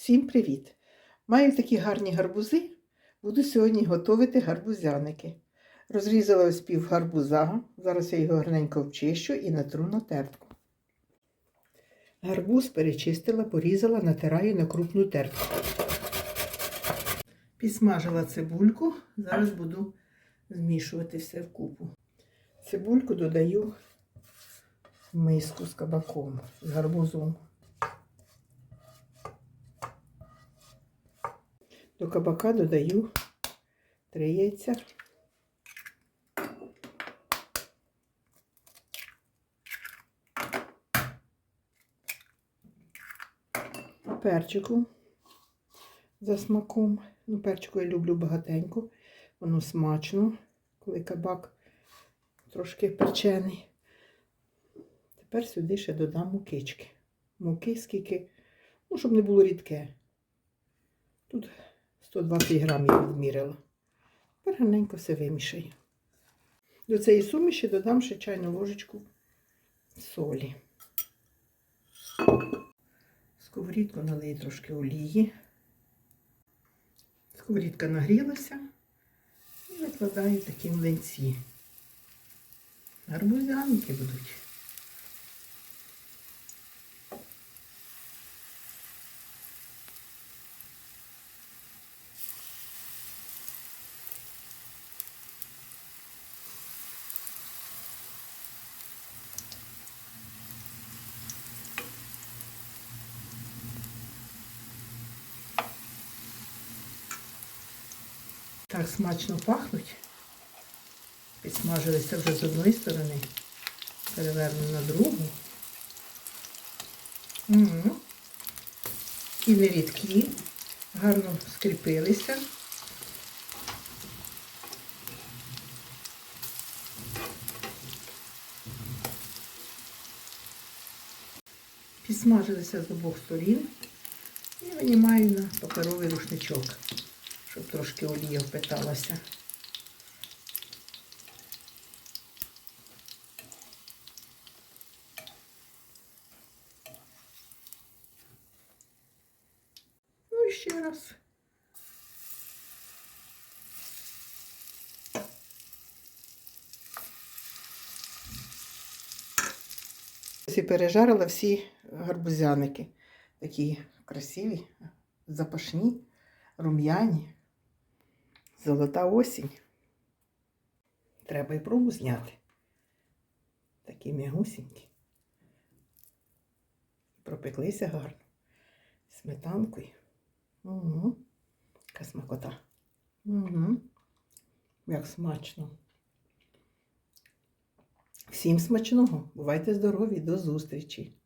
Всім привіт! Маю такі гарні гарбузи. Буду сьогодні готувати гарбузяники. Розрізала ось пів гарбуза. Зараз я його гарненько вчищу і натру на тертку. Гарбуз перечистила, порізала, натираю на крупну тертку. Підсмажила цибульку. Зараз буду змішувати все вкупу. Цибульку додаю в миску з кабаком, з гарбузом. До кабака додаю три яйця. Перчику за смаком. Ну, перчику я люблю багатенько. Воно смачно, коли кабак трошки перчений. Тепер сюди ще додам мукички. Муки скільки, ну, щоб не було рідке. Тут 120 грам я відміряла. Тепер гарненько все вимішаю. До цієї суміші додам ще чайну ложечку солі. Сковорідку налию трошки олії. Сковорідка нагрілася і викладаю такі млинці. Гарбузяники будуть. Так смачно пахнуть. Підсмажилися вже з одної сторони, переверну на другу. Угу. І не рідкі, гарно скріпилися. Підсмажилися з обох сторін і винімаю на паперовий рушничок щоб трошки олія впиталася. Ну і ще раз. І пережарила всі гарбузяники. Такі красиві, запашні, рум'яні. Золота осінь. Треба і пробу зняти. Такі м'ягусінькі. Пропеклися гарно. Сметанкою. Угу. Яка смакота. Угу. Як смачно. Всім смачного. Бувайте здорові, до зустрічі!